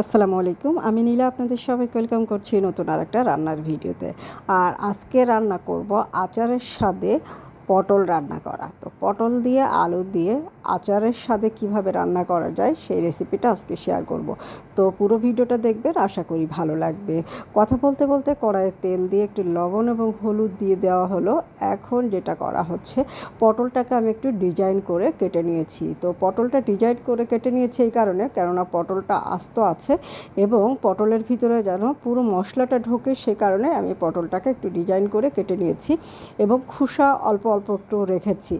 আসসালামু আলাইকুম। আমি নীলা, আপনাদের সবাইকে ওয়েলকাম করছি নতুন আর একটা রান্নার ভিডিওতে। আর আজকে রান্না করব আচারের স্বাদে পটল রান্না করা। তো পটল দিয়ে, আলু দিয়ে আচারের স্বাদে কীভাবে রান্না করা যায় সেই রেসিপিটা আজকে শেয়ার করব। তো পুরো ভিডিওটা দেখবেন, আশা করি ভালো লাগবে। কথা বলতে বলতে কড়াইয়ে তেল দিয়ে একটু লবণ এবং হলুদ দিয়ে দেওয়া হলো। এখন যেটা করা হচ্ছে, পটলটাকে আমি একটু ডিজাইন করে কেটে নিয়েছি। তো পটলটা ডিজাইন করে কেটে নিয়েছি এই কারণে, কেননা পটলটা আস্ত আছে এবং পটলের ভিতরে যেন পুরো মশলাটা ঢোকে সে কারণে আমি পটলটাকে একটু ডিজাইন করে কেটে নিয়েছি এবং খুসা অল্প অল্প একটু রেখেছি।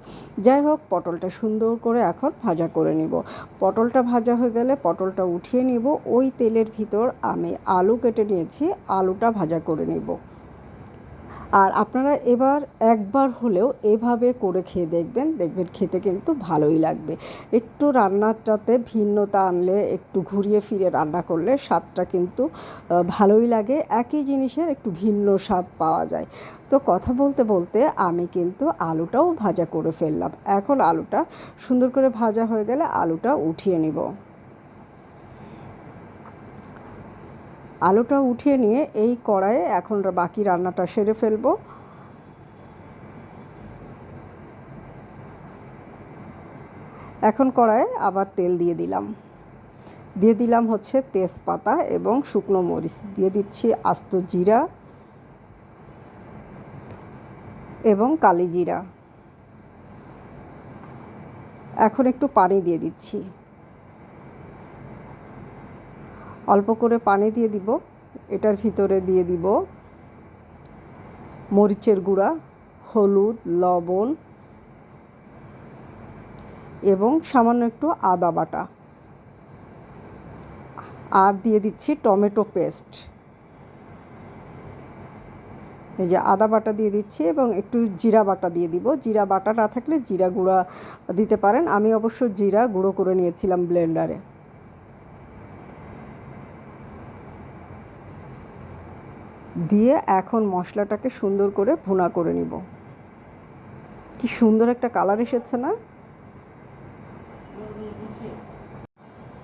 যাই হোক, পটলটা সুন্দর করে এখন ভাজা করে নিব। পটলটা ভাজা হয়ে গেলে পটলটা উঠিয়ে নিব। ওই তেলের ভিতর আমি আলু কেটে নিয়েছি। আলুটা ভাজা করে নিব। আর আপনারা এবার একবার হলেও এভাবে করে খেয়ে দেখবেন দেখবেন খেতে কিন্তু ভালোই লাগবে। একটু রান্নাটাতে ভিন্নতা আনলে, একটু ঘুরিয়ে ফিরে রান্না করলে স্বাদটা কিন্তু ভালোই লাগে। একই জিনিসের একটু ভিন্ন স্বাদ পাওয়া যায়। তো কথা বলতে বলতে আমি কিন্তু আলুটাও ভাজা করে ফেললাম। এখন আলুটা সুন্দর করে ভাজা হয়ে গেলে আলুটা উঠিয়ে নিব। আলুটা উঠিয়ে নিয়ে এই কড়াইয়ে এখন বাকি রান্নাটা সেরে ফেলব। এখন কড়াইয়ে আবার তেল দিয়ে দিলাম। দিয়ে দিলাম হচ্ছে তেজপাতা এবং শুকনো মরিচ। দিয়ে দিচ্ছি আস্ত জিরা এবং কালি জিরা। এখন একটু পানি দিয়ে দিচ্ছি। অল্প করে পানি দিয়ে দিব, এটার ভিতরে দিয়ে দিব মরিচের গুঁড়া, হলুদ, লবণ এবং সামান্য একটু আদা বাটা। আর দিয়ে দিচ্ছি টমেটো পেস্ট। এই যে আদা বাটা দিয়ে দিচ্ছি এবং একটু জিরা বাটা দিয়ে দিব। জিরা বাটা না থাকলে জিরা গুঁড়া দিতে পারেন। আমি অবশ্য জিরা গুঁড়ো করে নিয়েছিলাম ব্লেন্ডারে। দিয়ে এখন মশলাটাকে সুন্দর করে ভুনা করে নিব। কি সুন্দর একটা কালার এসেছে না?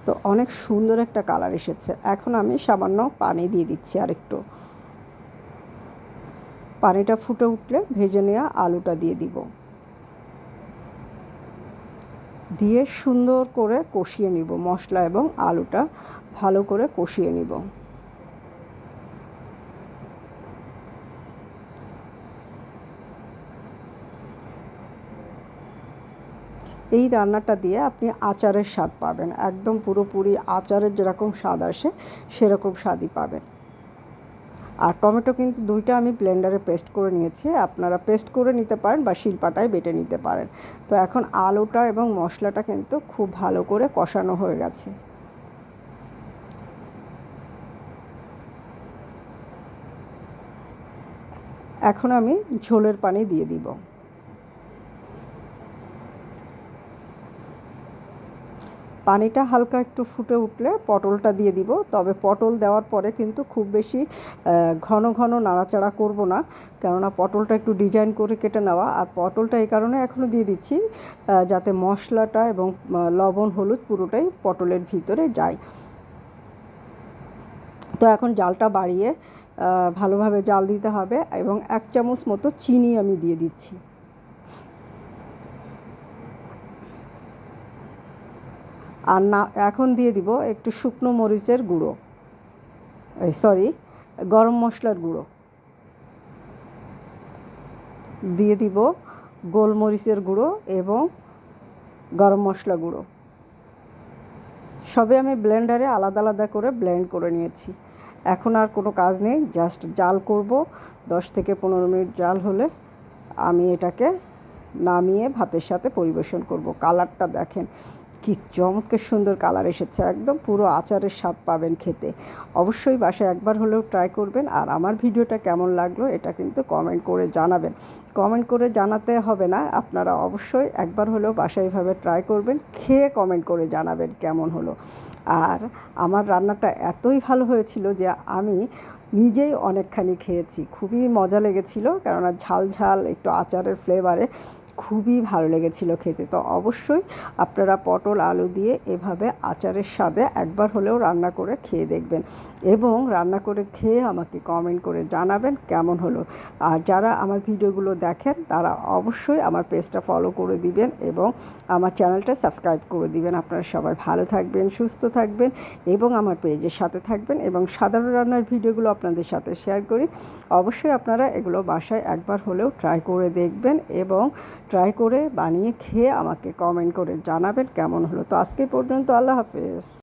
তো অনেক সুন্দর একটা কালার এসেছে। এখন আমি সামান্য পানি দিয়ে দিচ্ছি আরেকটু। পানিটা ফুটে উঠলে ভেজে নেওয়া আলুটা দিয়ে দিব। দিয়ে সুন্দর করে কষিয়ে নিব মশলা এবং আলুটা ভালো করে কষিয়ে নিব। এই রান্নাটা দিয়ে আপনি আচারের স্বাদ পাবেন। একদম পুরোপুরি আচারের যেরকম স্বাদ আসে, সেরকম স্বাদই পাবেন। আর টমেটো কিন্তু দুইটা আমি ব্লেন্ডারে পেস্ট করে নিয়েছি। আপনারা পেস্ট করে নিতে পারেন বা শিলপাটায় বেটে নিতে পারেন। তো এখন আলুটা এবং মশলাটা কিন্তু খুব ভালো করে কষানো হয়ে গেছে। এখন আমি ঝোলের পানি দিয়ে দিব। পানিটা হালকা একটু ফুটে উঠলে পটলটা দিয়ে দিব। তবে পটল দেওয়ার পরে কিন্তু খুব বেশি ঘন ঘন নাড়াচাড়া করব না। কেননা পটলটা একটু ডিজাইন করে কেটে নেওয়া। আর পটলটা এই কারণে এখনও দিয়ে দিচ্ছি যাতে মশলাটা এবং লবণ, হলুদ পুরোটাই পটলের ভিতরে যায়। তো এখন জালটা বাড়িয়ে ভালোভাবে জাল দিতে হবে এবং এক চামচ মতো চিনি আমি দিয়ে দিচ্ছি। আর না, এখন দিয়ে দিব একটু শুকনো মরিচের গুঁড়ো। সরি গরম মশলার গুঁড়ো। দিয়ে দিব গোলমরিচের গুঁড়ো এবং গরম মশলা গুঁড়ো। সবে আমি ব্লেন্ডারে আলাদা আলাদা করে ব্লেন্ড করে নিয়েছি। এখন আর কোনো কাজ নেই, জাস্ট জাল করব। দশ থেকে পনেরো মিনিট জাল হলে আমি এটাকে নামিয়ে ভাতের সাথে পরিবেশন করব। কালারটা দেখেন কি চমৎকার সুন্দর কালার এসেছে, একদম পুরো আচারের স্বাদ পাবেন খেতে। অবশ্যই বাসায় একবার হলেও ট্রাই করবেন, আর আমার ভিডিওটা কেমন লাগল এটা কিন্তু কমেন্ট করে জানাবেন। কমেন্ট করে জানাতে হবে না, আপনারা অবশ্যই একবার হলেও বাসায় এভাবে ট্রাই করবেন, খেয়ে কমেন্ট করে জানাবেন কেমন হলো। আর আমার রান্নাটা এতই ভালো হয়েছিল যে আমি নিজেই অনেকখানি খেয়েছি, খুবই মজা লেগেছিল, কেননা ঝাল ঝাল একটু আচারের ফ্লেভারে খুবই ভালো লেগেছিল খেতে। তো অবশ্যই আপনারা পটল, আলু দিয়ে এভাবে আচারের স্বাদে একবার হলেও রান্না করে খেয়ে দেখবেন এবং রান্না করে খেয়ে আমাকে কমেন্ট করে জানাবেন কেমন হলো। আর যারা আমার ভিডিওগুলো দেখেন, তারা অবশ্যই আমার পেজটা ফলো করে দিবেন এবং আমার চ্যানেলটা সাবস্ক্রাইব করে দিবেন। আপনারা সবাই ভালো থাকবেন, সুস্থ থাকবেন এবং আমার পেজের সাথে থাকবেন এবং সাধারণ রান্নার ভিডিওগুলো আপনাদের সাথে শেয়ার করি। অবশ্যই আপনারা এগুলো বাসায় একবার হলেও ট্রাই করে দেখবেন এবং ট্রাই করে বানিয়ে খেয়ে আমাকে কমেন্ট করে জানাবেন কেমন হলো। তো আজকে পর্যন্ত, আল্লাহ হাফেজ।